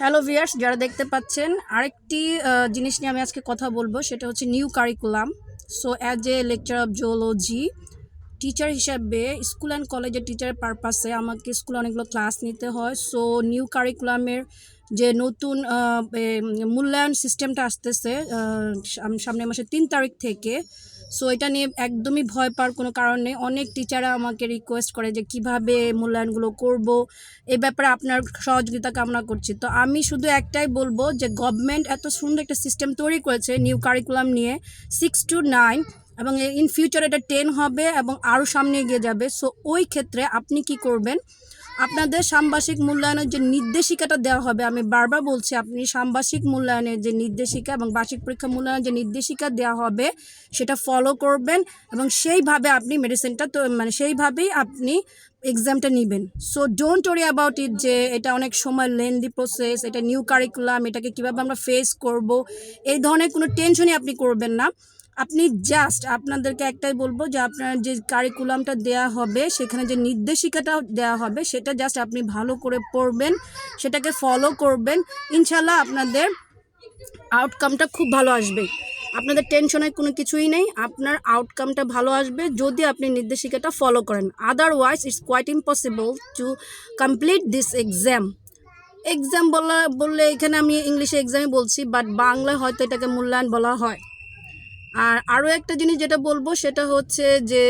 Hello viewers যারা দেখতে পাচ্ছেন, আরেকটি জিনিস নিয়ে আমি আজকে কথা বলব, সেটা হচ্ছে new curriculum so as a lecture of zoology teacher হিসাবে স্কুল অ্যান্ড কলেজের টিচারের পারপাসে আমাকে স্কুলে অনেকগুলো ক্লাস নিতে হয়। সো নিউ কারিকুলামের যে নতুন মূল্যায়ন সিস্টেমটা আসতেছে সামনের মাসের তিন তারিখ থেকে। সো এটা নিয়ে একদমই ভয় পাওয়ার কোনো কারণ নেই। অনেক টিচাররা আমাকে রিকোয়েস্ট করে যে কীভাবে মূল্যায়নগুলো করব। এ ব্যাপারে আপনার সহযোগিতা কামনা করছি। তো আমি শুধু একটাই বলব যে গভর্নমেন্ট এত সুন্দর একটা সিস্টেম তৈরি করেছে নিউ কারিকুলাম নিয়ে সিক্স টু নাইন এবং ইন ফিউচার এটা টেন হবে এবং আরও সামনে এগিয়ে যাবে। সো ওই ক্ষেত্রে আপনি কি করবেন? আপনাদের সাম্বাসিক মূল্যায়নের যে নির্দেশিকাটা দেওয়া হবে, আমি বারবার বলছি, আপনি সাম্বাসিক মূল্যায়নের যে নির্দেশিকা এবং বার্ষিক পরীক্ষা মূল্যায়নের যে নির্দেশিকা দেওয়া হবে, সেটা ফলো করবেন এবং সেইভাবে আপনি মেডিসিনটা তো মানে সেইভাবেই আপনি এক্সামটা নেবেন। So don't worry about it যে এটা অনেক সময় লেন্দি প্রসেস এটা নিউ কারিকুলাম এটাকে কীভাবে আমরা ফেস করব, এই ধরনের কোনো টেনশনই আপনি করবেন না। আপনি জাস্ট আপনাদেরকে একটাই বলব যে আপনার যে কারিকুলামটা দেয়া হবে, সেখানে যে নির্দেশিকাটা দেওয়া হবে, সেটা জাস্ট আপনি ভালো করে পড়বেন, সেটাকে ফলো করবেন ইনশাল্লাহ আপনাদের আউটকামটা খুব ভালো আসবে। আপনাদের টেনশনের কোনো কিছুই নেই, আপনার আউটকামটা ভালো আসবে যদি আপনি নির্দেশিকাটা ফলো করেন। Otherwise it's quite impossible to complete this exam exam বলা, বললে এখানে আমি ইংলিশে এক্সামই বলছি বাট বাংলায় হয়তো এটাকে মূল্যায়ন বলা হয়। আর আরও একটা জিনিস যেটা বলব সেটা হচ্ছে যে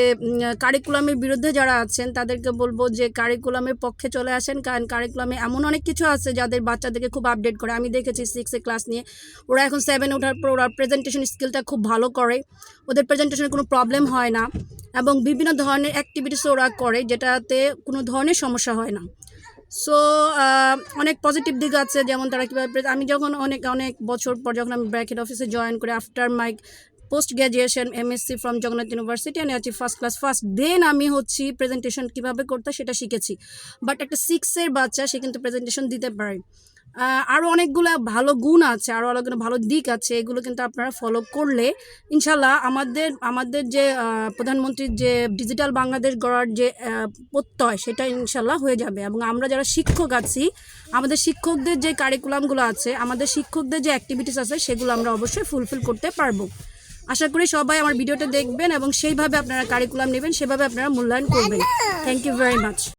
কারিকুলামের বিরুদ্ধে যারা আছেন, তাদেরকে বলব যে কারিকুলামের পক্ষে চলে আসেন। কারণ কারিকুলামে এমন অনেক কিছু আছে যাদের বাচ্চাদেরকে খুব আপডেট করে। আমি দেখেছি সিক্সে ক্লাস নিয়ে, ওরা এখন সেভেন ওঠার পর ওরা প্রেজেন্টেশন স্কিলটা খুব ভালো করে। ওদের প্রেজেন্টেশনে কোনো প্রবলেম হয় না এবং বিভিন্ন ধরনের অ্যাক্টিভিটিস ওরা করে যেটাতে কোনো ধরনের সমস্যা হয় না। সো অনেক পজিটিভ দিক আছে। যেমন তারা কীভাবে আমি যখন অনেক অনেক বছর পর যখন আমি ব্র্যাকেট অফিসে জয়েন করি after my post graduation MSc from Jagannath University আমি আছি ফার্স্ট ক্লাস ফার্স্ট দেন আমি হচ্ছি প্রেজেন্টেশন কীভাবে করতে সেটা শিখেছি। বাট একটা সিক্সের বাচ্চা, সে কিন্তু প্রেজেন্টেশন দিতে পারে। আরও অনেকগুলো ভালো গুণ আছে আরও অনেকগুলো ভালো দিক আছে, এগুলো কিন্তু আপনারা ফলো করলে ইনশাল্লাহ আমাদের আমাদের যে প্রধানমন্ত্রীর যে ডিজিটাল বাংলাদেশ গড়ার যে প্রত্যয় সেটা ইনশাল্লাহ হয়ে যাবে। এবং আমরা যারা শিক্ষক আছি, আমাদের শিক্ষকদের যে কারিকুলামগুলো আছে, আমাদের শিক্ষকদের যে অ্যাক্টিভিটিস আছে, সেগুলো আমরা অবশ্যই ফুলফিল করতে পারব। আশা করি সবাই আমার ভিডিওটা দেখবেন এবং সেইভাবে আপনারা কারিকুলাম নেবেন, সেভাবে আপনারা মূল্যায়ন করবেন। Thank you very much